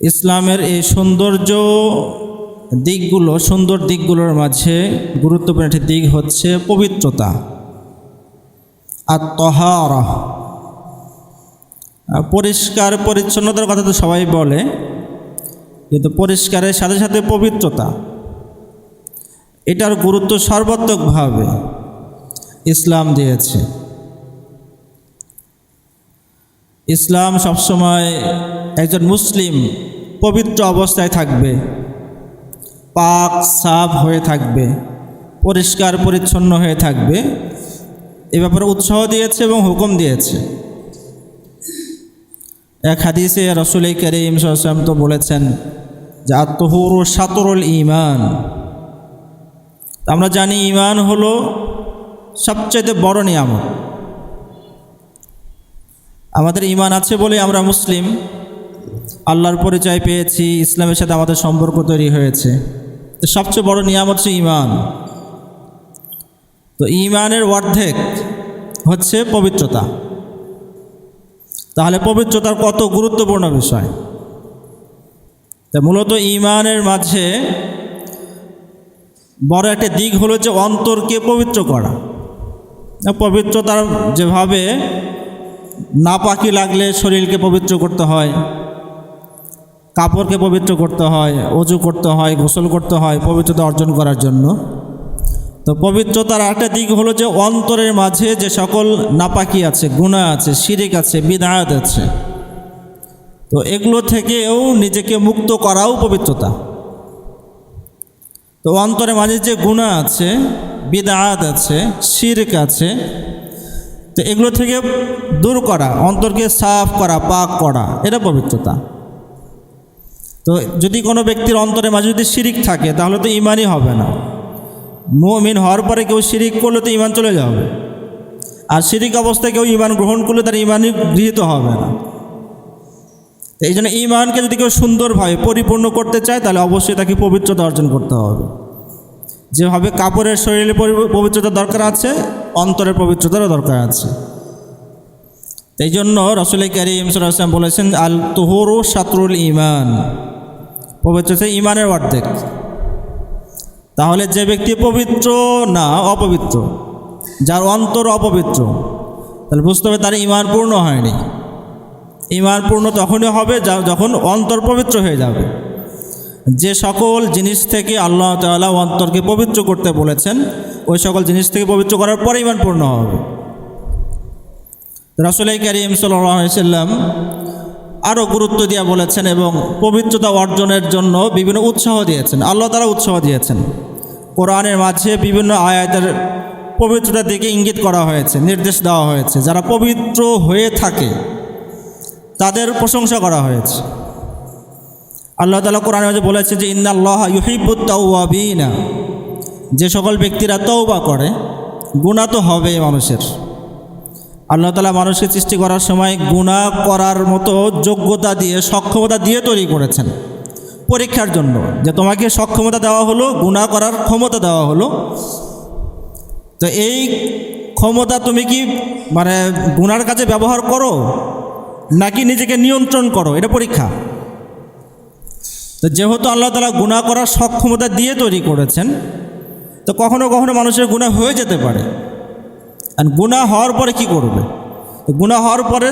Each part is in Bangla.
ইসলামের এই সৌন্দর্য দিকগুলো, সুন্দর দিকগুলোর মাঝে গুরুত্বপূর্ণ একটি দিক হচ্ছে পবিত্রতা। আর তহারা পরিষ্কার, পরিচ্ছন্নতার কথা তো সবাই বলে, কিন্তু পরিষ্কারের সাথে সাথে পবিত্রতা। এটার গুরুত্ব সর্বাত্মকভাবে ইসলাম দিয়েছে। ইসলাম সবসময় একজন মুসলিম পবিত্র অবস্থায় থাকবে, পাক, সাফ হয়ে থাকবে, পরিষ্কার, পরিচ্ছন্ন হয়ে থাকবে। এ ব্যাপারে উৎসাহ দিয়েছে এবং হুকুম দিয়েছে। এক হাদিসে রসুল করিম সাল্লাম তো বলেছেন যে, আত্মহুর সাতরুল ইমান আমরা জানি ইমান হলো সবচেয়ে বড় নিয়ামত। আমাদের ইমান আছে বলে আমরা মুসলিম। আল্লাহর পরিচয় পেয়েছি, ইসলামের সাথে আমাদের সম্পর্ক তৈরি হয়েছে। তো সবচেয়ে বড় নিয়ামত হচ্ছে ইমান তো ইমানের অর্ধেক হচ্ছে পবিত্রতা। তাহলে পবিত্রতার কত গুরুত্বপূর্ণ বিষয়? তা মূলত ইমানের মাঝে বড় একটা দিক হলো যে অন্তরকে পবিত্র করা। পবিত্রতার যেভাবে নাপাকি লাগলে শরীরকে পবিত্র করতে হয়, কাপড়কে পবিত্র করতে হয়, অজু করতে হয়, গোসল করতে হয়, পবিত্রতা অর্জন করার জন্য। তো পবিত্রতার একটা দিক হলো যে অন্তরের মাঝে যে সকল নাপাকি আছে, গুণা আছে, শিরিক আছে, বিদায়াত আছে, তো এগুলো থেকেও নিজেকে মুক্ত করাও পবিত্রতা। তো অন্তরের মাঝে যে গুণা আছে, বিদায়াত আছে, শিরিক আছে তো এগুলো থেকে দূর করা, অন্তরকে সাফ করা, পাক করা, এটা পবিত্রতা। তো যদি কোনো ব্যক্তির অন্তরে মাঝে যদি শিরিক থাকে, তাহলে তো ইমানই হবে না। মুমিন হওয়ার পরে কেউ শিরিক করলে তো ইমান চলে যাবে। আর শিরিক অবস্থায় কেউ ইমান গ্রহণ করলে তার ইমানই গৃহীত হবে না। এই জন্য ইমানকে যদি কেউ সুন্দরভাবে পরিপূর্ণ করতে চায়, তাহলে অবশ্যই তাকে পবিত্রতা অর্জন করতে হবে। যেভাবে কাপড়ের শরীরে পবিত্রতা দরকার আছে, অন্তরের পবিত্রতারও দরকার আছে। এই জন্য রসুল করিম সাল্লাম বলেছেন, আল তুহরু সাতরুল ইমান পবিত্রতা ইমানের অর্ধেক। তাহলে যে ব্যক্তি পবিত্র না অপবিত্র, যার অন্তর অপবিত্র, তাহলে বুঝতে হবে তার ইমান পূর্ণ হয়নি। ইমান পূর্ণ তখনই হবে যখন অন্তর পবিত্র হয়ে যাবে। যে সকল জিনিস থেকে আল্লাহ তালা অন্তরকে পবিত্র করতে বলেছেন, ওই সকল জিনিস থেকে পবিত্র করার পরে ইমান পূর্ণ হবে। রসুলাই করিম সাল্লাম আরও গুরুত্ব দিয়ে বলেছেন এবং পবিত্রতা অর্জনের জন্য বিভিন্ন উৎসাহ দিয়েছেন। আল্লাহ তারা উৎসাহ দিয়েছেন। কোরআনের মাঝে বিভিন্ন আয়াতের পবিত্রতার দিকে ইঙ্গিত করা হয়েছে, নির্দেশ দেওয়া হয়েছে। যারা পবিত্র হয়ে থাকে, তাদের প্রশংসা করা হয়েছে। আল্লাহ তালা কোরআন বলেছে যে ইন্দাল্লাহ ইউহিবুত্তাউবিনা যে সকল ব্যক্তিরা তৌবা করে গুণা তো হবে মানুষের। আল্লাহ তালা মানুষকে সৃষ্টি করার সময় গুণা করার মতো যোগ্যতা দিয়ে, সক্ষমতা দিয়ে তৈরি করেছেন। পরীক্ষার জন্য যে তোমাকে সক্ষমতা দেওয়া হলো গুণা করার ক্ষমতা দেওয়া হলো। তো এই ক্ষমতা তুমি কি মানে গুনার কাজে ব্যবহার করো, নাকি নিজেকে নিয়ন্ত্রণ করো? এটা পরীক্ষা। তো যেহেতু আল্লাহ তালা গুণা করার সক্ষমতা দিয়ে তৈরি করেছেন, তো কখনো কখনো মানুষের গুণা হয়ে যেতে পারে। আর গুণা হওয়ার পরে কি করবে? গুণা হওয়ার পরে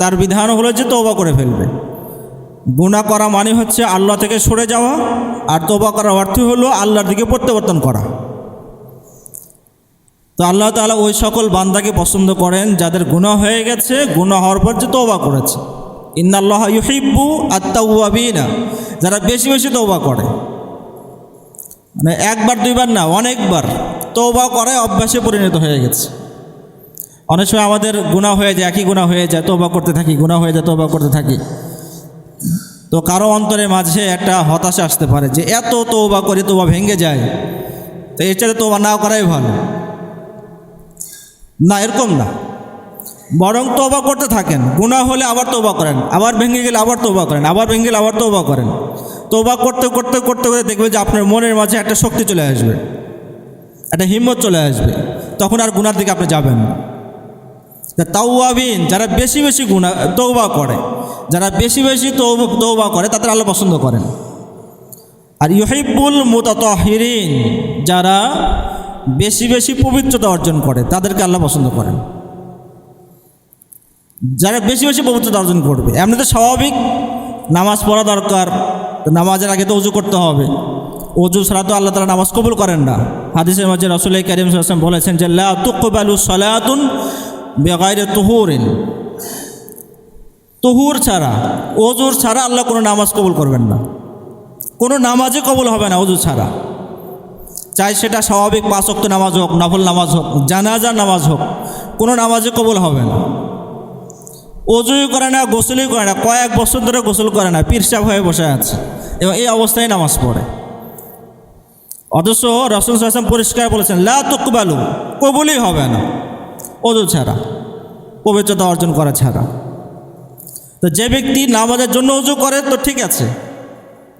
তার বিধান হলো যে তোবা করে ফেলবে। গুণা করা মানে হচ্ছে আল্লাহ থেকে সরে যাওয়া, আর তোবা করার অর্থ হলো আল্লাহর দিকে প্রত্যাবর্তন করা। তো আল্লাহ তালা ওই সকল বান্দাকে পছন্দ করেন যাদের গুণা হয়ে গেছে গুণা হওয়ার পর যে তোবা করেছে। ইন্নাল্লাহ ইউহিব্বু আত্মাউবিনা যারা বেশি বেশি তৌবা করে। মানে একবার, দুইবার না, অনেকবার তৌবা করে, অভ্যাসে পরিণত হয়ে গেছে। অনেক সময় আমাদের গুণা হয়ে যায়, একই গুণা হয়ে যায় তোবা করতে থাকি গুণা হয়ে যায় তোবা করতে থাকি। তো কারও অন্তরের মাঝে একটা হতাশা আসতে পারে যে এত তোবা করে তোবা ভেঙে যায়। তো এর চাইতে তোবা না করাই ভালো। না, এরকম না। বরং তোবা করতে থাকেন। গুণা হলে আবার তোবা করেন। আবার ভেঙে গেলে আবার তোবা করেন। আবার ভেঙে গেলে আবার তোবা করেন। তোবা করতে করতে করতে করতে দেখবে যে আপনার মনের মাঝে একটা শক্তি চলে আসবে। একটা হিম্মত চলে আসবে। তখন আর গুনার দিকে আপনি যাবেন না। তাওয়াবিন যারা বেশি বেশি গুণা তৌবা করে, যারা বেশি বেশি তৌবা করে, তাদের আল্লাহ পছন্দ করেন। আর ইহিবুল মুতাতহিরিন যারা বেশি বেশি পবিত্রতা অর্জন করে, তাদেরকে আল্লাহ পছন্দ করেন। যারা বেশি বেশি পবিত্রতা অর্জন করবে। এমনিতে স্বাভাবিক, নামাজ পড়া দরকার, তো নামাজের আগে তো উজু করতে হবে। অজু ছাড়া তো আল্লাহ তালা নামাজ কবুল করেন না। হাদিসের মাঝে রসুল করিম সাল্লাম বলেছেন যে, লা সলাতুন বেগাইরে তুহুরিন। তুহুর ছাড়া, অজুর ছাড়া আল্লাহ কোনো নামাজ কবুল করবেন না। কোনো নামাজে কবুল হবে না অজু ছাড়া। চাই সেটা স্বাভাবিক পাঁচ অক্ত নামাজ হোক, নফল নামাজ হোক, জানাজার নামাজ হোক, কোনো নামাজে কবুল হবে না। অজুই করে না, গোসলই করে না, কয়েক বছর ধরে গোসল করে না পিরসাব হয়ে বসে আছে। এবং এই অবস্থায় নামাজ পড়ে। অথচ রসুল সাহসাম পরিষ্কার বলেছেন, লা তুকবালু, কবুলই হবে না। অজু ছাড়া, পবিত্রতা অর্জন করা ছাড়া। তো যে ব্যক্তি নামাজের জন্য উজু করে, তো ঠিক আছে।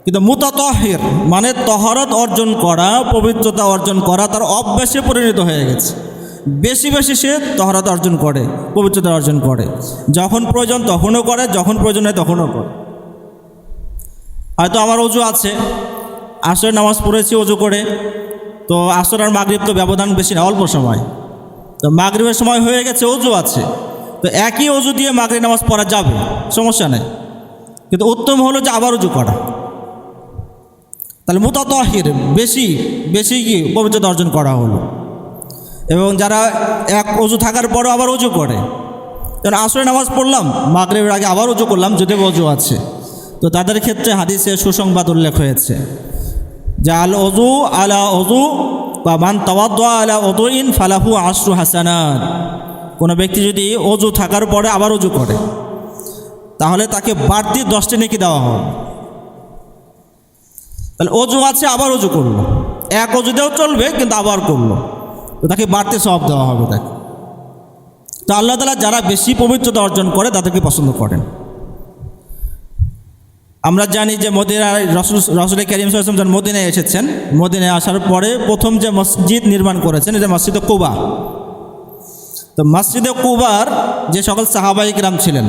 কিন্তু মুতাতহির মানে তহরত অর্জন করা, পবিত্রতা অর্জন করা, তার অভ্যাসে পরিণত হয়ে গেছে। বেশি বেশি সে তহরত অর্জন করে, পবিত্রতা অর্জন করে। যখন প্রয়োজন তখনও করে, যখন প্রয়োজন হয় তখনও করে। হয়তো আমার অজু আছে, আসরের নামাজ পড়েছি অজু করে, তো আসর আর মাগরিব তো ব্যবধান বেশি না, অল্প সময়। তো মাগরিবের সময় হয়ে গেছে, অজু আছে। তো একই অজু দিয়ে মাগরিব নামাজ পড়া যাবে, সমস্যা নেই। কিন্তু উত্তম হলো যে আবার উজু করা। তাহলে মুতাতহির, বেশি বেশি কি পবিত্রতা অর্জন করা হলো। এবং যারা এক অজু থাকার পরও আবার অজু করে। যেন আসরে নামাজ পড়লাম, মাগরেবের আগে আবার অজু করলাম যদি অজু আছে। তো তাদের ক্ষেত্রে হাদিসে সুসংবাদ উল্লেখ হয়েছে। যে আল অজু আলা অজু বা মান তাওয়াদ আলা অজু ইন ফালাহু আশরু হাসানাত কোনো ব্যক্তি যদি অজু থাকার পরে আবার অজু করে, তাহলে তাকে বাড়তি দশটি নেকি দেওয়া হবে। তাহলে অজু আছে, আবার অজু করল। এক অজুতেও চলবে, কিন্তু আবার করল। তো তাকে বাড়তি সব দেওয়া হবে তাকে। তো আল্লাহ তালা যারা বেশি পবিত্রতা অর্জন করে তাদেরকে পছন্দ করেন। আমরা জানি যে মদিনায় রসুল রসুল করিম যখন মদিনায় এসেছেন, মদিনায় আসার পরে প্রথম যে মসজিদ নির্মাণ করেছেন, এটা মসজিদে কুবা। তো মসজিদে কুবার যে সকল সাহাবাই কিরাম ছিলেন,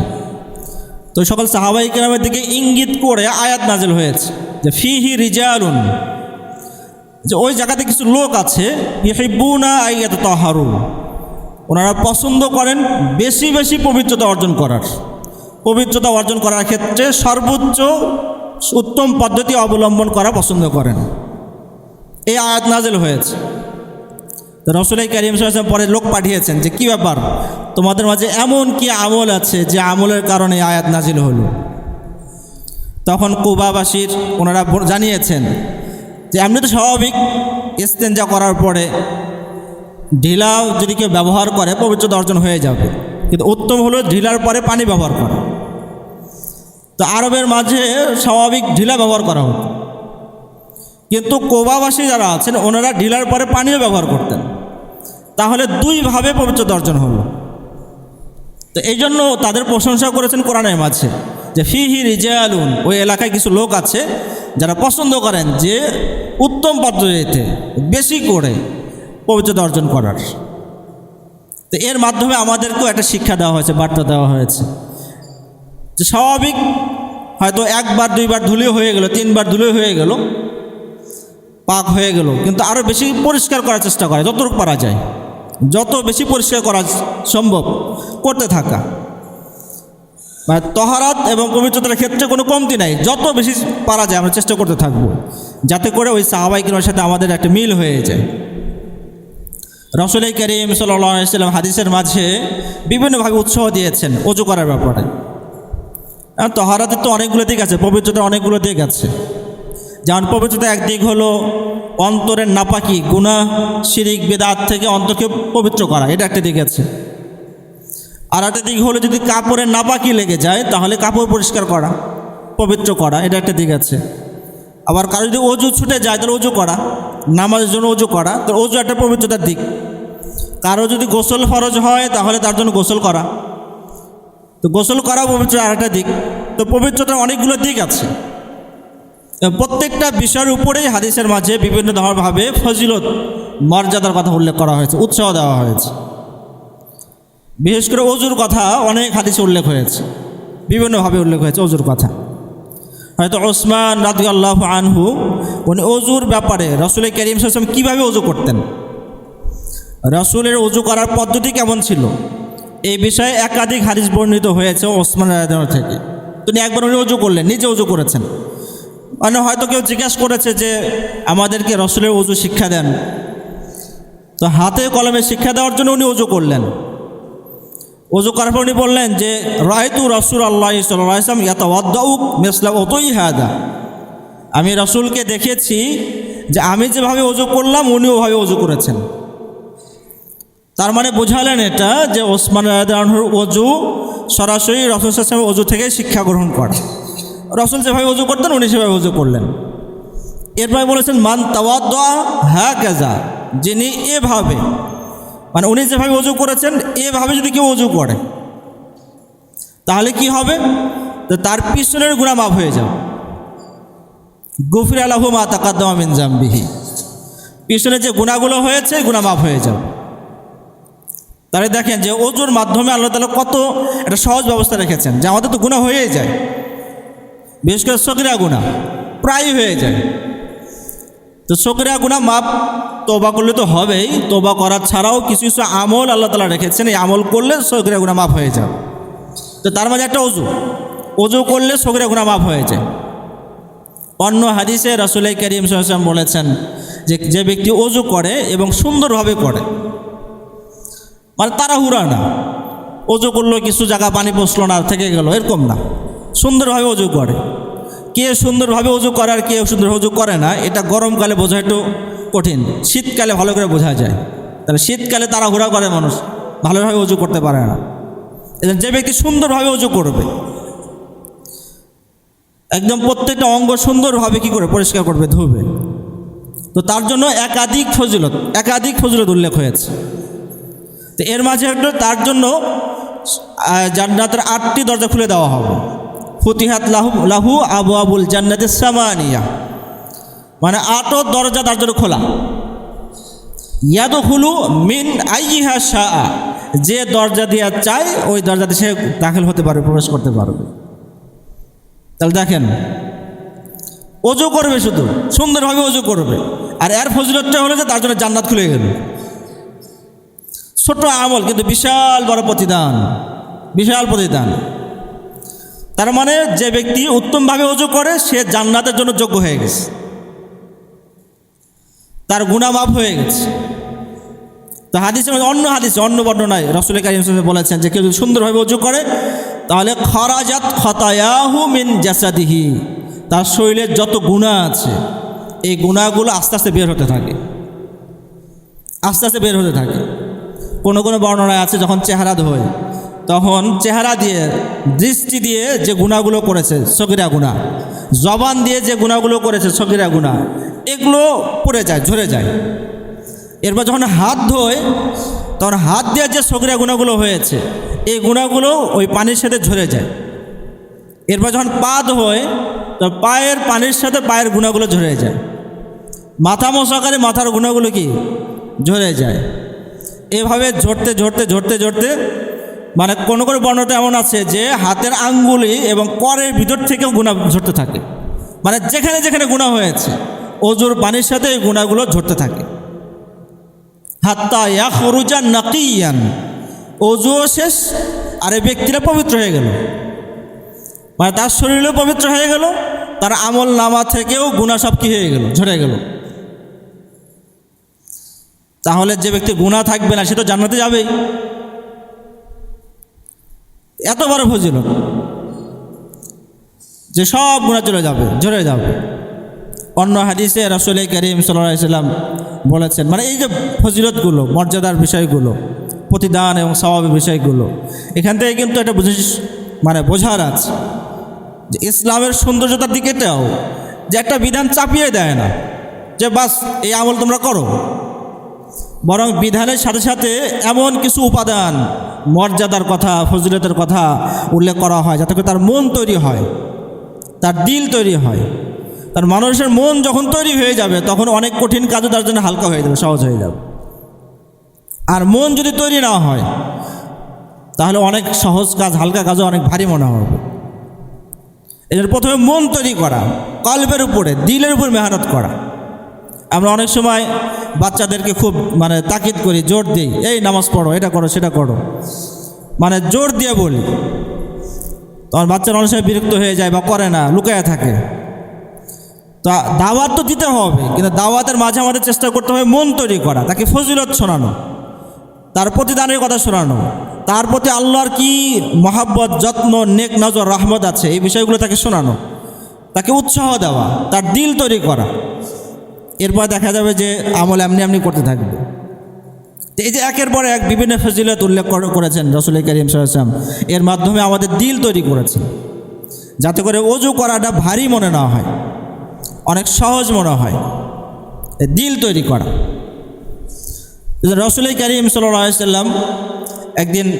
তো সকল সাহাবাই কিরামের দিকে ইঙ্গিত করে আয়াত নাজেল হয়েছে যে ফিহি রিজালুন যে ওই জায়গাতে কিছু লোক আছে তাহারু ওনারা পছন্দ করেন বেশি বেশি পবিত্রতা অর্জন করার। পবিত্রতা অর্জন করার ক্ষেত্রে সর্বোচ্চ উত্তম পদ্ধতি অবলম্বন করা পছন্দ করেন। এই আয়াত নাজেল হয়েছে। রসুলাই করিম সাহেব পরে লোক পাঠিয়েছেন যে, কি ব্যাপার? তোমাদের মাঝে এমন কি আমল আছে যে আমলের কারণে আয়াত নাজিল হলো? তখন কুবাবাসীর ওনারা জানিয়েছেন যে এমনি তো স্বাভাবিক ইস্তেঞ্জা করার পরে ঢিলা যদি কেউ ব্যবহার করে, পবিত্রতা অর্জন হয়ে যাবে। কিন্তু উত্তম হলো ঢিলার পরে পানি ব্যবহার করা। তো আরবের মাঝে স্বাভাবিক ঢিলা ব্যবহার করা হতো। কিন্তু কোবাবাসী যারা আছেন, ওনারা ঢিলার পরে পানিও ব্যবহার করতেন। তাহলে দুইভাবে পবিত্রতা অর্জন হলো। তো এই জন্য তাদের প্রশংসা করেছেন কোরআনের মাঝে যে, ফিহি রিজালুন, ওই এলাকায় কিছু লোক আছে যারা পছন্দ করেন যে উত্তম পদ্ধতিতে বেশি করে পবিত্রতা অর্জন করার। তো এর মাধ্যমে আমাদেরকেও একটা শিক্ষা দেওয়া হয়েছে, বার্তা দেওয়া হয়েছে। যে স্বাভাবিক হয়তো একবার, দুইবার ধুলে হয়ে গেল, তিনবার ধুলে হয়ে গেল, পাক হয়ে গেল, কিন্তু আরও বেশি পরিষ্কার করার চেষ্টা করে, যতটুকু পারা যায়। যত বেশি পরিষ্কার করা সম্ভব, করতে থাকা। মানে তহারাত এবং পবিত্রতার ক্ষেত্রে কোনো কমতি নাই। যত বেশি পারা যায় আমরা চেষ্টা করতে থাকব। যাতে করে ওই সাহাবাইকের সাথে আমাদের একটা মিল হয়ে যায়। রসুল করিম সাল্লাম হাদিসের মাঝে বিভিন্নভাবে উৎসাহ দিয়েছেন অজু করার ব্যাপারে। তহারাতের তো অনেকগুলো দিক আছে পবিত্রতা অনেকগুলো দিক আছে। যেমন পবিত্রতা একদিক হলো অন্তরের নাপাকি গুণা শিরিক, বেদাত থেকে অন্তরকে পবিত্র করা, এটা একটা দিক আছে। আর একটা দিক হলো যদি কাপড়ের নাপাকি লেগে যায়, তাহলে কাপড় পরিষ্কার করা, পবিত্র করা, এটা একটা দিক আছে। আবার কারও যদি অজু ছুটে যায়, তাহলে অজু করা, নামাজের জন্য অজু করা, তো অজু একটা পবিত্রতার দিক। কারও যদি গোসল ফরজ হয়, তাহলে তার জন্য গোসল করা। তো গোসল করা পবিত্র আরেকটা দিক। তো পবিত্রতার অনেকগুলো দিক আছে। প্রত্যেকটা বিষয়ের উপরেই হাদিসের মাঝে বিভিন্ন ধরনভাবে ফজিলত, মর্যাদার কথা উল্লেখ করা হয়েছে, উৎসাহ দেওয়া হয়েছে। বিশেষ করে অজুর কথা অনেক হাদিসে উল্লেখ হয়েছে। বিভিন্নভাবে উল্লেখ হয়েছে অজুর কথা। হয়তো ওসমান রাজু আল্লাহ আনহু, উনি অজুর ব্যাপারে রসুল করিম সাল্লাম কীভাবে অজু করতেন? রসুলের অজু করার পদ্ধতি কেমন ছিল? এই বিষয়ে একাধিক হাদিস বর্ণিত হয়েছে ওসমান রাজানোর থেকে। তিনি একবার উনি অজু করলেন, নিজে অজু করেছেন। মানে হয়তো কেউ জিজ্ঞাসা করেছে যে, আমাদেরকে রসুলের অজু শিক্ষা দেন? তো হাতে কলমে শিক্ষা দেওয়ার জন্য উনি অজু করলেন। অজু করার উনি বললেন যে রায়তু রসুল আল্লাহ সাল্লাম ইয়াত ওয়াদ্দাউক মেসলা অতই হাদা। আমি রসুলকে দেখেছি যে, আমি যেভাবে অজু করলাম, উনি ওভাবে অজু করেছেন। তার মানে বোঝালেন এটা যে, ওসমান রায়দানহুর অজু সরাসরি রসুল সাল্লামের অজু থেকে শিক্ষা গ্রহণ করা। রসুল যেভাবে অজু করতেন, উনি সেভাবে অজু করলেন। এরপরে বলেছেন, মান তাওয়াদ্দা হ্যাঁ কেজা যিনি এভাবে মানে উনি যেভাবে অজু করেছেন, এভাবে যদি কেউ অজু করে, তাহলে কি হবে? তো তার পিছনের গুণা মাফ হয়ে যাবে। গফির আলাহু মা তাকাদ্দমা মিন পিছনে যে গুণাগুলো হয়েছে গুণা মাফ হয়ে যাবে। তাহলে দেখেন যে অজুর মাধ্যমে আল্লাহ তালা কত একটা সহজ ব্যবস্থা রেখেছেন, যে আমাদের তো গুণা হয়েই যায়। বিশেষ করে সকিরা গুণা প্রায় হয়ে যায়। তো সকিরা গুণা মাপ তোবা করলে তো হবেই। তোবা করার ছাড়াও কিছু কিছু আমল আল্লাহ তালা রেখেছেন। এই আমল করলে সকিরা গুণা মাফ হয়ে যাবে। তো তার মাঝে একটা অজু অজু করলে সকিরা গুণা মাফ হয়ে যায়। অন্য হাদিসে রসুলাই করিম সাল্লাম বলেছেন যে যে ব্যক্তি অজু করে এবং সুন্দরভাবে করে মানে তাড়াহুড়া না অজু করল কিছু জায়গা পানি পৌঁছলো না, থেকে গেল, এরকম না। সুন্দরভাবে অজু করে। কে সুন্দরভাবে অজু করে আর কে সুন্দর অজু করে না, এটা গরমকালে বোঝা একটু কঠিন। শীতকালে ভালো করে বোঝা যায়। তাহলে শীতকালে তারা তাড়াহুড়া করে মানুষ ভালোভাবে অজু করতে পারে না। যে ব্যক্তি সুন্দরভাবে অজু করবে, একদম প্রত্যেকটা অঙ্গ সুন্দরভাবে কি করে পরিষ্কার করবে? ধুবে। তো তার জন্য একাধিক ফজিলত একাধিক ফজিলত উল্লেখ হয়েছে। তো এর মাঝে একটা তার জন্য জান্নাতের আটটি দরজা খুলে দেওয়া হবে। ফতিহাত লাহু লাহু আবু আবুল জান্নাতের সামানিয়া। মানে আটও দরজা তার জন্য খোলা। ইয়াদ হুলু মিন আইহা শাহ যে দরজা দিয়া চায়, ওই দরজাতে সে দাখিল হতে পারবে, প্রবেশ করতে পারবে। তাহলে দেখেন, অজু করবে শুধু, সুন্দরভাবে অজু করবে। আর এর ফজিলতটা হলো যে তার জন্য জান্নাত খুলে গেল। ছোট আমল, কিন্তু বিশাল বড় প্রতিদান, বিশাল প্রতিদান। তার মানে যে ব্যক্তি উত্তমভাবে অজু করে, সে জান্নাতের জন্য যোগ্য হয়ে গেছে। তার গুণামাপ হয়ে গেছে। তো মধ্যে অন্য হাদিসে, অন্য বর্ণনায় রসুল কারিম বলেছেন যে কেউ যদি সুন্দরভাবে অজু করে, তাহলে খরাজাত খতায়াহু মিন জাসাদিহি। তার শরীরের যত গুণা আছে, এই গুণাগুলো আস্তে আস্তে বের হতে থাকে। আস্তে আস্তে বের হতে থাকে। কোনো কোনো বর্ণনায় আছে যখন চেহারা ধোয় তখন চেহারা দিয়ে, দৃষ্টি দিয়ে যে গুণাগুলো করেছে, সগিরা গুণা। জবান দিয়ে যে গুণাগুলো করেছে, সগিরা গুণা। এগুলো পড়ে যায়, ঝরে যায়। এরপর যখন হাত ধোয়, তখন হাত দিয়ে যে সগিরা গুণাগুলো হয়েছে, এই গুণাগুলো ওই পানির সাথে ঝরে যায়। এরপর যখন পা ধোয়, তো পায়ের পানির সাথে পায়ের গুণাগুলো ঝরে যায়। মাথা মশাকারে মাথার গুণাগুলো কি? ঝরে যায়। এভাবে ঝরতে ঝরতে ঝরতে ঝরতে মানে কোনো কোনো বর্ণটা এমন আছে যে হাতের আঙ্গুলি এবং করের ভিতর থেকেও গুণা ঝরতে থাকে। মানে যেখানে যেখানে গুণা হয়েছে, অজুর পানির সাথে এই গুণাগুলো ঝরতে থাকে। হাত্তা ইয়া খরুজা নাকিয়ান অজুও শেষ, আর এই ব্যক্তিরা পবিত্র হয়ে গেল। মানে তার শরীরেও পবিত্র হয়ে গেল, তার আমল নামা থেকেও গুণা সব কি হয়ে গেল, ঝরে গেল। তাহলে যে ব্যক্তি গুণা থাকবে না, সে তো জান্নাতে যাবেই। এত বড় ফজিল যে সব গুণা চলে যাবে, ঝরে যাবে। অন্য হাদিসে রসুল করিম সাল্লাম বলেছেন মানে এই যে ফজিলতগুলো, মর্যাদার বিষয়গুলো, প্রতিদান এবং স্বভাবের বিষয়গুলো, এখান থেকে কিন্তু এটা বুঝে মানে বোঝার আছে। যে ইসলামের সৌন্দর্যতার দিকেটাও যে একটা বিধান চাপিয়ে দেয় না, যে বাস এই আমল তোমরা করো। বরং বিধানের সাথে সাথে এমন কিছু উপাদান, মর্যাদার কথা, ফজিলতের কথা উল্লেখ করা হয় যাতে করে তার মন তৈরি হয়, তার দিল তৈরি হয়। তার মানুষের মন যখন তৈরি হয়ে যাবে, তখন অনেক কঠিন কাজও তার জন্য হালকা হয়ে যাবে, সহজ হয়ে যাবে। আর মন যদি তৈরি না হয়, তাহলে অনেক সহজ কাজ, হালকা কাজও অনেক ভারী মনে হবে। এদের প্রথমে মন তৈরি করা, কল্পের উপরে, দিলের উপর মেহনত করা। আমরা অনেক সময় বাচ্চাদেরকে খুব মানে তাকিদ করি, জোর দিই। এই নামাজ পড়ো, এটা করো, সেটা করো। মানে জোর দিয়ে বলি। তখন বাচ্চারা অনেক সময় বিরক্ত হয়ে যায় বা করে না, লুকায় থাকে। তো দাওয়াত তো দিতে হবে, কিন্তু দাওয়াতের মাঝে আমাদের চেষ্টা করতে হবে মন তৈরি করা, তাকে ফজিলত শোনানো, তার প্রতিদানের কথা শোনানো, তার প্রতি আল্লাহর কি মহাব্বত, যত্ন, নেক নজর, রহমত আছে, এই বিষয়গুলো তাকে শোনানো, তাকে উৎসাহ দেওয়া, তার দিল তৈরি করা। এরপর দেখা যাবে যে আমল এমনি এমনি করতে থাকবে। এই যে একের পর এক বিভিন্ন ফজিলত উল্লেখ কর- করেছেন রসুল করিম সাল্লাম এর মাধ্যমে আমাদের দিল তৈরি করেছে। যাতে করে অজু করাটা ভারী মনে না হয়, অনেক সহজ মনে হয়। দিল তৈরি করা। রসুল করিম সাল্লাম একদিন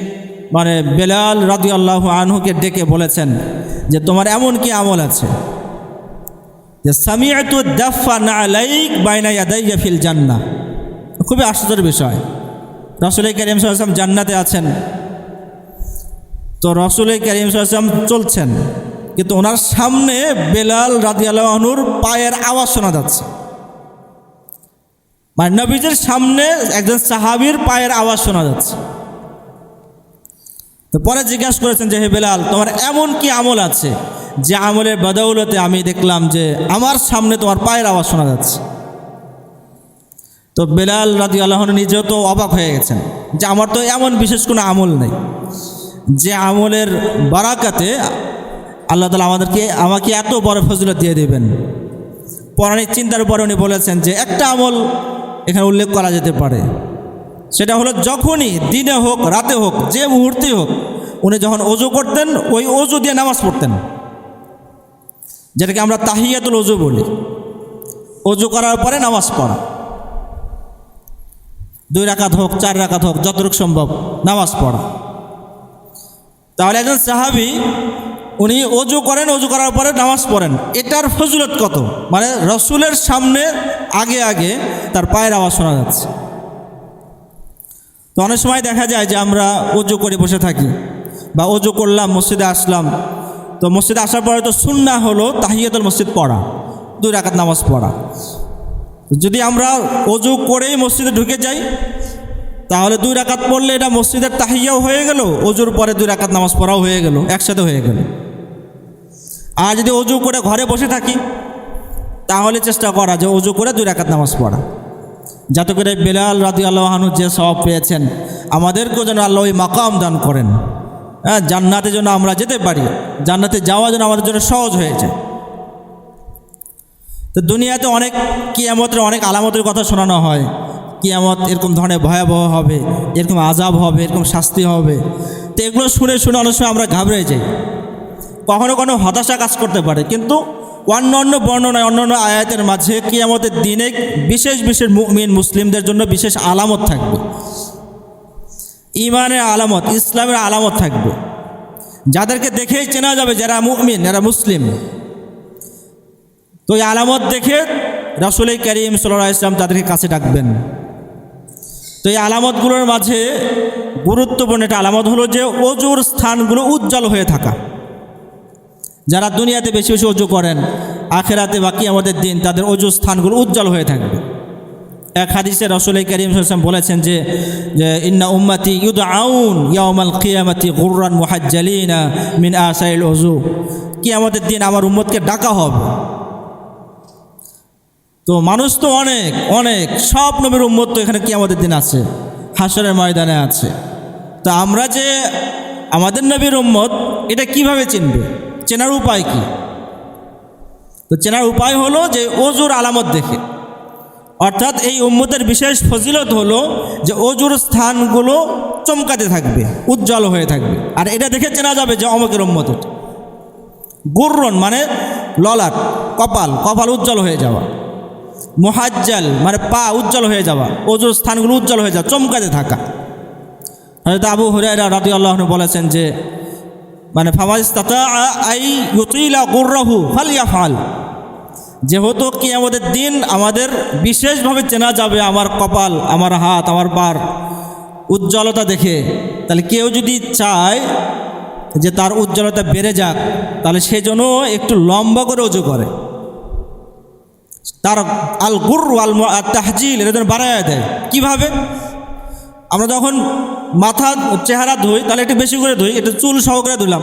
মানে বেলাল রাদি আল্লাহ আনহুকে ডেকে বলেছেন যে, তোমার এমন কি আমল আছে? যে সামিয়াতু দাফা না আলাইক বাইনা ইয়াদাইয়া ফিল জান্না খুবই আশ্চর্যের বিষয়। রসুল করিম সাল্লাম জান্নাতে আছেন। তো রসুল করিম সাল্লাম চলছেন। কিন্তু ওনার সামনে বেলাল আল্লাহনুর পায়ের আওয়াজ শোনা যাচ্ছে। মানে নবীজের সামনে একজন সাহাবীর পায়ের আওয়াজ শোনা যাচ্ছে। তো পরে জিজ্ঞাসা করেছেন যে, হে বেলাল, তোমার এমন কি আমল আছে? যে আমলের বদৌলতে আমি দেখলাম যে আমার সামনে তোমার পায়ের আওয়াজ শোনা যাচ্ছে। তো বেলাল রাদি আল্লাহন নিজেও তো অবাক হয়ে গেছেন যে আমার তো এমন বিশেষ কোনো আমল নেই। যে আমলের বারাকাতে আল্লাহ তালা আমাদেরকে, আমাকে এত বড় ফজিলত দিয়ে দেবেন। পৌরাণিক চিন্তার উপরে উনি বলেছেন যে একটা আমল এখানে উল্লেখ করা যেতে পারে। সেটা হলো যখনই দিনে হোক, রাতে হোক, যে মুহূর্তে হোক, উনি যখন অজু করতেন, ওই অজু দিয়ে নামাজ পড়তেন। যেটাকে আমরা তাহিয়াতুল অজু বলি। অজু করার পরে নামাজ পড়া। দুই রাকাত হোক, চার রাকাত হোক, যতটুকু সম্ভব নামাজ পড়া। তাহলে একজন সাহাবি, উনি অজু করেন অজু করার পরে নামাজ পড়েন। এটার ফজিলত কত? মানে রসুলের সামনে আগে আগে তার পায়ের আওয়াজ শোনা যাচ্ছে। তো অনেক সময় দেখা যায় যে আমরা অজু করে বসে থাকি বা অজু করলাম, মসজিদে আসলাম তো মসজিদে আসার পরে তো সুন্না হলো তাহিয়াতুল মসজিদ পড়া, দুই রাকাত নামাজ পড়া। যদি আমরা অজু করেই মসজিদে ঢুকে যাই, তাহলে দুই রাকাত পড়লে এটা মসজিদের তাহিয়াও হয়ে গেল, অজুর পরে দুই রাকাত নামাজ পড়াও হয়ে গেল, একসাথে হয়ে গেল। আর যদি অজু করে ঘরে বসে থাকি, তাহলে চেষ্টা করা যে অজু করে দুই রাকাত নামাজ পড়া। যাতে করে বেলাল রাদি আল্লাহানু যে সব পেয়েছেন, আমাদেরকেও যেন আল্লাহ ওই মাকাম দান করেন। হ্যাঁ জান্নাতে যেন আমরা যেতে পারি। জান্নাতে যাওয়া যেন আমাদের জন্য সহজ হয়ে যায় তো দুনিয়াতে অনেক কিয়ামতের অনেক আলামতের কথা শোনানো হয়। কিয়ামত এরকম ধরনের ভয়াবহ হবে, এরকম আজাব হবে, এরকম শাস্তি হবে। তো এগুলো শুনে শুনে অনেক সময় আমরা ঘাবড়ে যাই। কখনো কোনো হতাশা কাজ করতে পারে, কিন্তু অন্য অন্য বর্ণনায় অন্য অন্য আয়াতের মাঝে কিয়ামতের দিনে বিশেষ বিশেষ মুসলিমদের জন্য বিশেষ আলামত থাকবে। ইমানের আলামত, ইসলামের আলামত থাকবে। যাদেরকে দেখেই চেনা যাবে যারা মুমিন, যারা মুসলিম। তো এই আলামত দেখে রাসুল করিম সাল্লাহ ইসলাম তাদেরকে কাছে ডাকবেন। তো এই আলামতগুলোর মাঝে গুরুত্বপূর্ণ একটা আলামত হলো যে অজুর স্থানগুলো উজ্জ্বল হয়ে থাকা। যারা দুনিয়াতে বেশি বেশি অজু করেন, আখেরাতে বাকি আমাদের দিন তাদের অজু স্থানগুলো উজ্জ্বল হয়ে থাকবে। এক হাদিসে রসুল করিম সাল্লাম বলেছেন যে ইন্না উম্মাতি ইউদ আউন ইয়ামাল কিয়ামাতি গুররান মুহাজ্জালিনা মিন আসাইল অজু কিয়ামতের দিন আমার উম্মতকে ডাকা হবে। তো মানুষ তো অনেক অনেক, সব নবীর উম্মত তো এখানে কি আমাদের দিন আছে, হাসরের ময়দানে আছে। তো আমরা যে আমাদের নবীর উম্মত, এটা কীভাবে চিনবে? চেনার উপায় কি? তো চেনার উপায় হলো যে অজুর আলামত দেখে। অর্থাৎ এই উম্মতের বিশেষ ফজিলত হলো যে অজুর স্থানগুলো চমকাতে থাকবে, উজ্জ্বল হয়ে থাকবে। আর এটা দেখে চেনা যাবে যে অমকের উম্মত গুর্রন মানে ললাট, কপাল কপাল উজ্জ্বল হয়ে যাওয়া। মোহাজ্জাল মানে পা উজ্জ্বল হয়ে যাওয়া, অজুর স্থানগুলো উজ্জ্বল হয়ে যাওয়া, চমকাতে থাকা। হয়তো আবু হুরাইরা রাদি আল্লাহ বলেছেন যে মানে ফামাস্তাতা আই ইউতিলা গুর্রাহু ফালিয়া ফাল যেহেতু কি আমাদের দিন আমাদের বিশেষভাবে চেনা যাবে আমার কপাল, আমার হাত, আমার বার উজ্জ্বলতা দেখে। তাহলে কেউ যদি চায় যে তার উজ্জ্বলতা বেড়ে যাক, তাহলে সে জন্য একটু লম্বা করে অজু করে। তার আল গুর আল তাহজিল এটা যেন বাড়ায় দেয়। কীভাবে? আমরা যখন মাথা, চেহারা ধুই, তাহলে একটু বেশি করে ধুই, একটু চুল সহকারে ধুলাম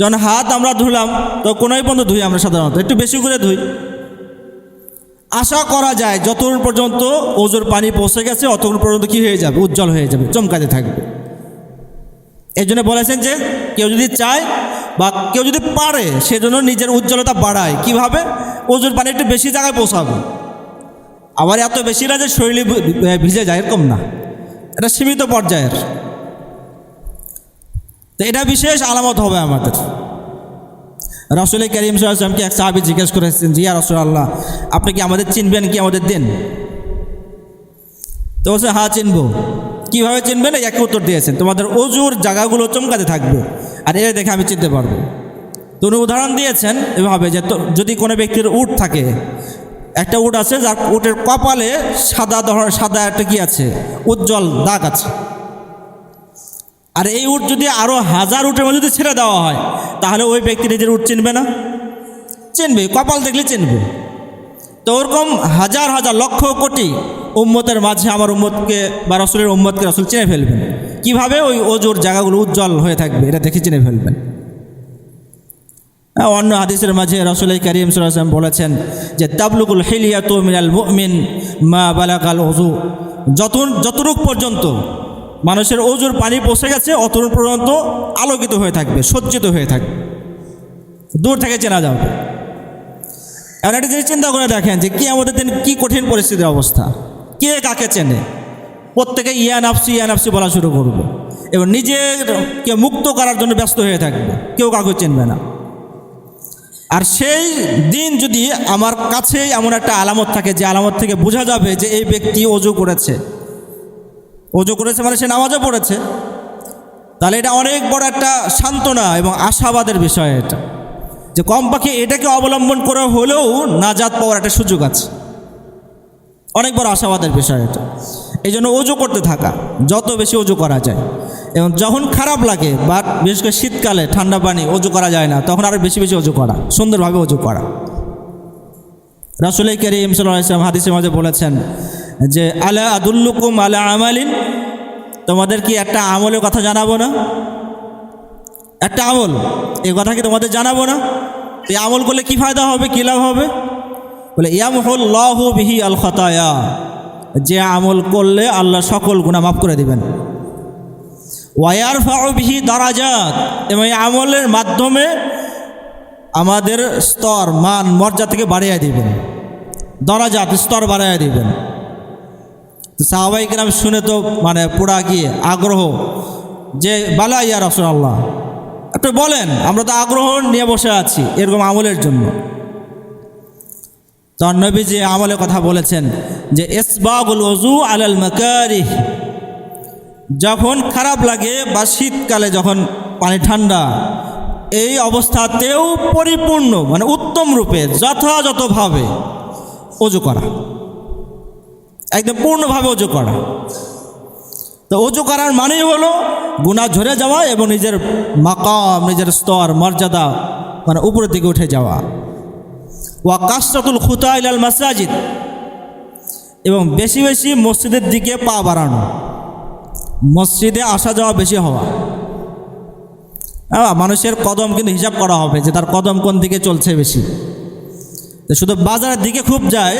যখন হাত আমরা ধুলাম তো কোনোই পর্যন্ত ধুই আমরা সাধারণত, একটু বেশি করে ধুই। আশা করা যায় যতক্ষণ পর্যন্ত ওজোর পানি পৌঁছে গেছে, অতক্ষণ পর্যন্ত কি হয়ে যাবে? উজ্জ্বল হয়ে যাবে, চমকাতে থাকবে। এই জন্য বলেছেন যে, কেউ যদি চায় বা কেউ যদি পারে, সেজন্য নিজের উজ্জ্বলতা বাড়ায়। কীভাবে? ওজোর পানি একটু বেশি জায়গায় পৌঁছাবে। আবার এত বেশি না যে ভিজে যায়, এরকম না। এটা সীমিত পর্যায়ের। তো এটা বিশেষ আলামত হবে আমাদের। রসুল করিম সাল্লামকে এক সাহাবি জিজ্ঞেস করেছেন জিয়া রসুল আল্লাহ আপনি কি আমাদের চিনবেন কি আমাদের দিন? তো বলছে হা চিনবো। কীভাবে চিনবেন? এই একই উত্তর দিয়েছেন, তোমাদের অজুর জায়গাগুলো চমকাতে থাকবে আর এর দেখে আমি চিনতে পারব। তো উনি উদাহরণ দিয়েছেন এভাবে যে যদি কোনো ব্যক্তির উট থাকে, একটা উট আছে, যার উটের কপালে সাদা ধরনের, সাদা একটা কি আছে, উজ্জ্বল দাগ আছে। আর এই উট যদি আরও হাজার উটের মধ্যে যদি ছেড়ে দেওয়া হয় তাহলে ওই ব্যক্তি নিজের উট চিনবে না? চিনবে কপাল দেখলে চিনবে। তো ওরকম হাজার হাজার লক্ষ কোটি উম্মতের মাঝে আমার উম্মতকে বা রসুলের উম্মতকে রসুল চিনে ফেলবেন। কীভাবে ওই ওজোর জায়গাগুলো উজ্জ্বল হয়ে থাকবে এটা দেখে চিনে ফেলবেন। হ্যাঁ, অন্য হাদিসের মাঝে রসুল করিম সাল্লাম বলেছেন যে তাবলুকুল তো মিনাল মুমিন মা বালাকাল ওজু যত যতটুক পর্যন্ত মানুষের ওজুর পানি পৌঁছে গেছে অতটুক পর্যন্ত আলোকিত হয়ে থাকবে, সজ্জিত হয়ে থাকবে। দূর থেকে চেনা যাবে। এখন একটা জিনিস চিন্তা করে দেখেন যে কি আমাদের দিন কী কঠিন পরিস্থিতির অবস্থা। কে কাকে চেনে? প্রত্যেকে ইয়া নাফসি ইয়া নাফসি বলা শুরু করবে। এবং নিজেকে মুক্ত করার জন্য ব্যস্ত হয়ে থাকবে, কেউ কাউকে চিনবে না। আর সেই দিন যদি আমার কাছেই এমন একটা আলামত থাকে, যে আলামত থেকে বোঝা যাবে যে এই ব্যক্তি অজু করেছে। অজু করেছে মানে সে নামাজও পড়েছে। তাহলে এটা অনেক বড় একটা সান্ত্বনা এবং আশাবাদের বিষয় এটা। যে কমপক্ষে এটাকে অবলম্বন করে হলেও নাজাত পাওয়ার একটা সুযোগ আছে। অনেক বড় আশাবাদের বিষয় এটা। এই জন্য অজু করতে থাকা, যত বেশি অজু করা যায়। এবং যখন খারাপ লাগে, বা বিশেষ করে শীতকালে ঠান্ডা পানি অজু করা যায় না, তখন আরও বেশি বেশি অজু করা, সুন্দরভাবে অজু করা। রাসুল করিম সাল্লাম হাদিসের মাঝে বলেছেন যে, আলা আদুল্লুকুম আলা আমালিন? তোমাদের কি একটা আমলের কথা জানাব না? একটা আমল এই কথা কি তোমাদের জানাব না? এই আমল করলে কি ফায়দা হবে, কী লাভ হবে? বলে ইয়ামহুল লহ বিহি আল খতায়া। যে আমল করলে আল্লাহ সকল গুণা মাফ করে দিবেন। ওয়ার বিহি দারাজাত। এবং এই আমলের মাধ্যমে আমাদের স্তর, মান মর্যাদাকে বাড়িয়ে দিবেন। দরাজাত স্তর বাড়াইয়া দিবেন। সাহাবাইকে আমি শুনে তো মানে পোড়া গিয়ে আগ্রহ যে, বালা ইয়া রসুল্লাহ একটু বলেন, আমরা তো আগ্রহ নিয়ে বসে আছি এরকম আমলের জন্য। তখন নবী যে আমলের কথা বলেছেন যে এসবাগুল অজু আলাল মাকারিহ। যখন খারাপ লাগে বা শীতকালে যখন পানি ঠান্ডা এই অবস্থাতেও পরিপূর্ণ মানে উত্তম রূপে যথাযথভাবে অজু করা। একদম পূর্ণভাবে অজু করা। তো অজু করার মানেই হলো গুণা ঝরে যাওয়া এবং নিজের মাকাম, নিজের স্তর, মর্যাদা মানে উপরের দিকে উঠে যাওয়া। ওয়া কাসরাতুল খুতা ইলাল মাসাজিদ। এবং বেশি বেশি মসজিদের দিকে পা বাড়ানো। মসজিদে আসা যাওয়া বেশি হওয়া। মানুষের কদম কিন্তু হিসাব করা হবে যে তার কদম কোন দিকে চলছে বেশি। শুধু বাজারের দিকে খুব যায়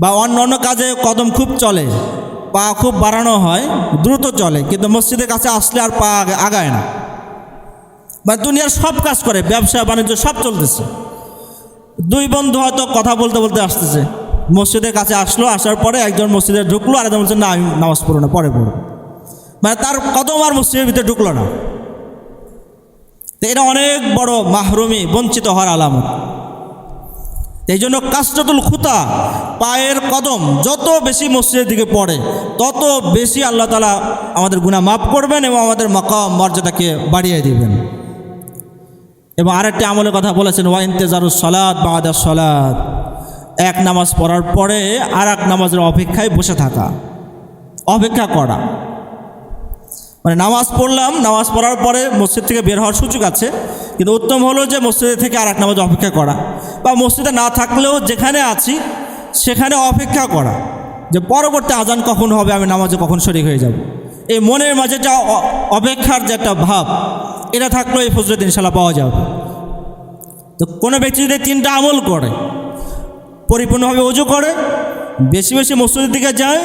বা অন্য অন্য কাজে কদম খুব চলে, পা খুব বাড়ানো হয়, দ্রুত চলে, কিন্তু মসজিদের কাছে আসলে আর পা আগায় না। বা দুনিয়ার সব কাজ করে, ব্যবসা, বাণিজ্য সব চলতেছে। দুই বন্ধু হয়তো কথা বলতে বলতে আসতেছে, মসজিদের কাছে আসলো, আসার পরে একজন মসজিদে ঢুকলো আর একজন বলছে, না, আমি নামাজ পড়ো না, পরে পড়ো। মানে তার কদম আর মসজিদের ভিতরে ঢুকলো না। তো এটা অনেক বড় মাহরুমি, বঞ্চিত হওয়ার আলামত। এই জন্য কাস্টাতুল খুতা, পায়ের কদম, যত বেশি মসজিদের দিকে পড়ে, তত বেশি আল্লাহ তালা আমাদের গুণা মাফ করবেন এবং আমাদের মকাম, মর্যাদাকে বাড়িয়ে দিবেন। এবং আরেকটি আমলের কথা বলেছেন, ওয়া ইন্তেজারুস সলাদ বা আদার সলাদ এক নামাজ পড়ার পরে আর এক নামাজের অপেক্ষায় বসে থাকা, অপেক্ষা করা। মানে নামাজ পড়লাম, নামাজ পড়ার পরে মসজিদ থেকে বের হওয়ার সুযোগ আছে। কিন্তু উত্তম হলো যে মসজিদে থেকে আর এক নামাজ অপেক্ষা করা বা মসজিদে না থাকলেও যেখানে আছি সেখানে অপেক্ষা করা যে পরবর্তী আজান কখন হবে, আমি নামাজে কখন শরিক হয়ে যাব। এই মনের মাঝে যা অপেক্ষার যে একটা ভাব, এটা থাকলেও এই ফজরত ইনশাল্লাহ পাওয়া যাবে। তো কোনো ব্যক্তি যদি তিনটা আমল করে, পরিপূর্ণভাবে উজু করে, বেশি বেশি মসজিদের দিকে যায়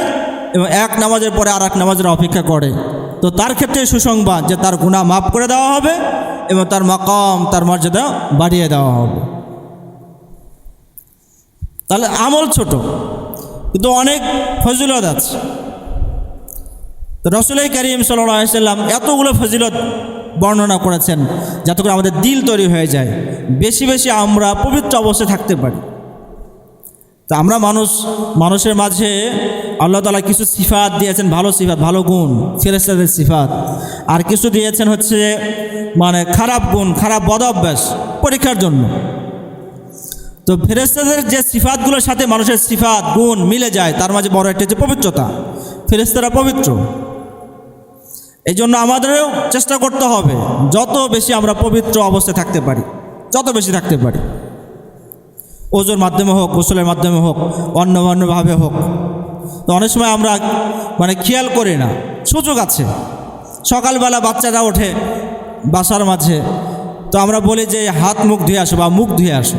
এবং এক নামাজের পরে আর এক নামাজের অপেক্ষা করে তো তার ক্ষেত্রে সুসংবাদ যে তার গুণা মাফ করে দেওয়া হবে এবং তার মাকাম, তার মর্যাদা বাড়িয়ে দেওয়া হবে। তাহলে আমল ছোট, কিন্তু অনেক ফজিলত আছে। রসুল করিম সাল্লাম এতগুলো ফজিলত বর্ণনা করেছেন যাতে করে আমাদের দিল তৈরি হয়ে যায়। বেশি বেশি আমরা পবিত্র অবস্থায় থাকতে পারি। তা আমরা মানুষ, মানুষের মাঝে আল্লাহ তালা কিছু সিফাত দিয়েছেন, ভালো সিফাত, ভালো গুণ ফেরেস্তাদের সিফাত। আর কিছু দিয়েছেন হচ্ছে মানে খারাপ গুণ, খারাপ বদ অভ্যাস পরীক্ষার জন্য। তো ফেরেস্তাদের যে সিফাতগুলোর সাথে মানুষের সিফাত, গুণ মিলে যায়, তার মাঝে বড় একটা যে পবিত্রতা ফেরেস্তারা পবিত্র। এই জন্য আমাদেরও চেষ্টা করতে হবে, যত বেশি আমরা পবিত্র অবস্থায় থাকতে পারি, যত বেশি থাকতে পারি। ওজোর মাধ্যমে হোক, গোসলের মাধ্যমে হোক অন্য অন্যভাবে হোক অনেক সময় আমরা মানে খেয়াল করি না। সুযোগ আছে। সকালবেলা বাচ্চারা ওঠে বাসার মাঝে। তো আমরা বলি যে, হাত মুখ ধুয়ে আসো বা মুখ ধুয়ে আসো।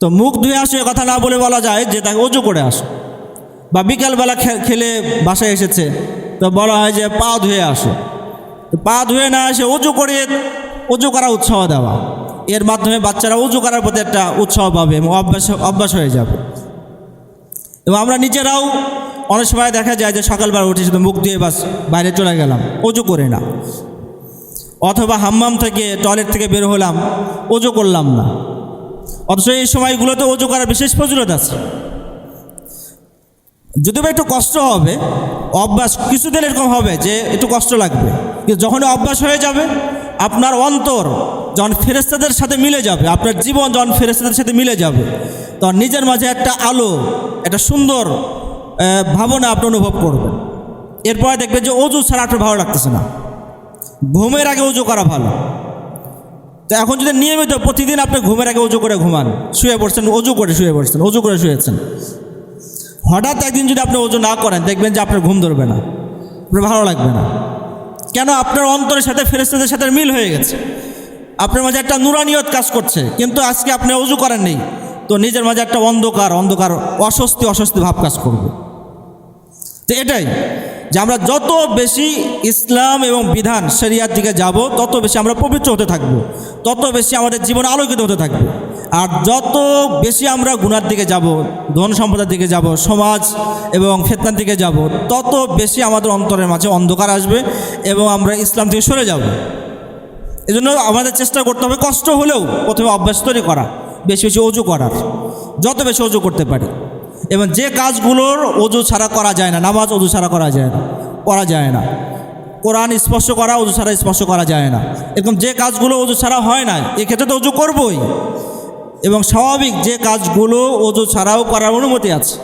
তো মুখ ধুয়ে আসো কথা না বলে বলা যায় যে, তাকে অজু করে আসো। বা বিকালবেলা খেলে বাসায় এসেছে। তো বলা হয় যে, পা ধুয়ে আসো। তো পা ধুয়ে না এসে উজু করে উজু করা উৎসাহ দেওয়া। এর মাধ্যমে বাচ্চারা উজু করার প্রতি একটা উৎসাহ পাবে এবং অভ্যাস অভ্যাস হয়ে যাবে। এবং আমরা নিজেরাও অনেক সময় দেখা যায় যে সকালবেলা উঠে শুধু মুখ দিয়ে বাস বাইরে চলে গেলাম উজু করে না। অথবা হাম্মাম থেকে টয়লেট থেকে বের হলাম উজু করলাম না। অথচ এই সময়গুলোতে উজু করার বিশেষ ফজিলত আছে। যদিও বা একটু কষ্ট হবে, অভ্যাস কিছুদিন এরকম হবে যে একটু কষ্ট লাগবে। যখন অভ্যাস হয়ে যাবে, আপনার অন্তর যখন ফেরেস্তাদের সাথে মিলে যাবে। আপনার জীবন যখন ফেরেস্তাদের সাথে মিলে যাবে। তখন নিজের মাঝে একটা আলো, একটা সুন্দর ভাবনা আপনি অনুভব করবেন। এরপরে দেখবেন যে অজু ছাড়া আপনার ভালো লাগতেছে না। ঘুমের আগে উজু করা ভালো। তো এখন যদি নিয়মিত প্রতিদিন আপনি ঘুমের আগে উজু করে ঘুমান, শুয়ে পড়ছেন, অজু করে শুয়ে পড়ছেন, অজু করে শুয়েছেন। হঠাৎ একদিন যদি আপনি ওজন না করেন, দেখবেন যে আপনার ঘুম ধরবে না, আপনার ভালো লাগবে না। কেন? আপনার অন্তরের সাথে ফেরেস্তাদের সাথে মিল হয়ে গেছে। আপনার মাঝে একটা নুরানিয়ত কাজ করছে, কিন্তু আজকে আপনি অজু করেন নেই। তো নিজের মাঝে একটা অন্ধকার অন্ধকার, অস্বস্তি অস্বস্তি ভাব কাজ করবে। তো এটাই যে আমরা যত বেশি ইসলাম এবং বিধান শরিয়ার দিকে যাব, তত বেশি আমরা পবিত্র হতে থাকব। তত বেশি আমাদের জীবন আলোকিত হতে থাকবে। আর যত বেশি আমরা গুণার দিকে যাব, ধন সম্পদের দিকে যাব, সমাজ এবং ফেতনার দিকে যাব, তত বেশি আমাদের অন্তরের মাঝে অন্ধকার আসবে এবং আমরা ইসলাম থেকে সরে যাব। এজন্য আমাদের চেষ্টা করতে হবে কষ্ট হলেও প্রথমে অভ্যাস তৈরি করা, বেশি বেশি অজু করার, যত বেশি অজু করতে পারি। এবং যে কাজগুলোর অজু ছাড়া করা যায় না, নামাজ অজু ছাড়া করা যায় না, করা যায় না। কোরআন স্পর্শ করা, অজু ছাড়া স্পর্শ করা যায় না। এরকম যে কাজগুলো অজু ছাড়া হয় না এক্ষেত্রে তো অজু করবই। এবং স্বাভাবিক যে কাজগুলো অজু ছাড়াও করার অনুমতি আছে,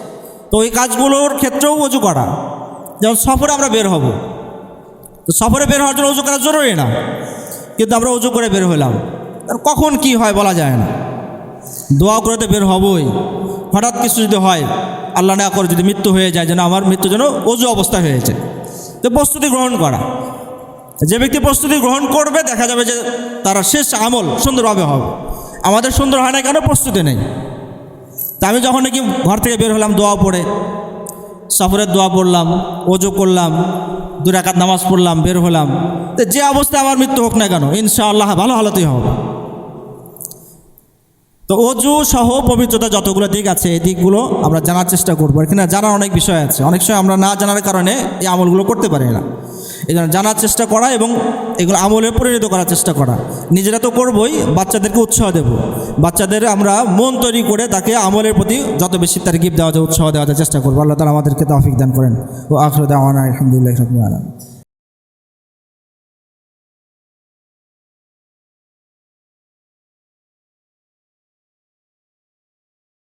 তো ওই কাজগুলোর ক্ষেত্রেও অজু করা। যেমন সফরে আমরা বের হব, তো সফরে বের হওয়ার জন্য অজু করা জরুরি না। কিন্তু আমরা অজু করে বের আর কখন কি হয় বলা যায় না। দোয়া করে তো বের হবই। হঠাৎ কিছু যদি হয়, আল্লাহ না করে যদি মৃত্যু হয়ে যায়, যেন আমার মৃত্যু যেন অজু অবস্থা হয়েছে তো প্রস্তুতি গ্রহণ করা। যে ব্যক্তি প্রস্তুতি গ্রহণ করবে, দেখা যাবে যে তার শেষ আমল সুন্দরভাবে হবে। আমাদের সুন্দর হয় না কেন? প্রস্তুতি নেই। তা আমি যখন নাকি ঘর থেকে বের হলাম, দোয়া পড়ে, সফরের দোয়া পড়লাম, অজু করলাম দু রাকাত নামাজ পড়লাম, বের হলাম। যে অবস্থায় আমার মৃত্যু হোক না কেন, ইনশাআল্লাহ ভালো হালতেই হবে। তো অজু সহ পবিত্রতা যতগুলো দিক আছে, এই দিকগুলো আমরা জানার চেষ্টা করব। এখানে জানার অনেক বিষয় আছে। অনেক সময় আমরা না জানার কারণে এই আমলগুলো করতে পারি না। এই জন্য জানার চেষ্টা করা এবং এগুলো আমলে পরিণত করার চেষ্টা করা। নিজেরা তো করবই, বাচ্চাদেরকে উৎসাহ দেব। বাচ্চাদের আমরা মন তৈরি করে তাকে আমলের প্রতি যত বেশি তার গিফট দেওয়া যায় উৎসাহ দেওয়া যায় চেষ্টা করব। আল্লাহ তালা আমাদেরকে তৌফিক দান করেন। ও আখরুদ আলহামদুলিল্লাহ রবিল আলম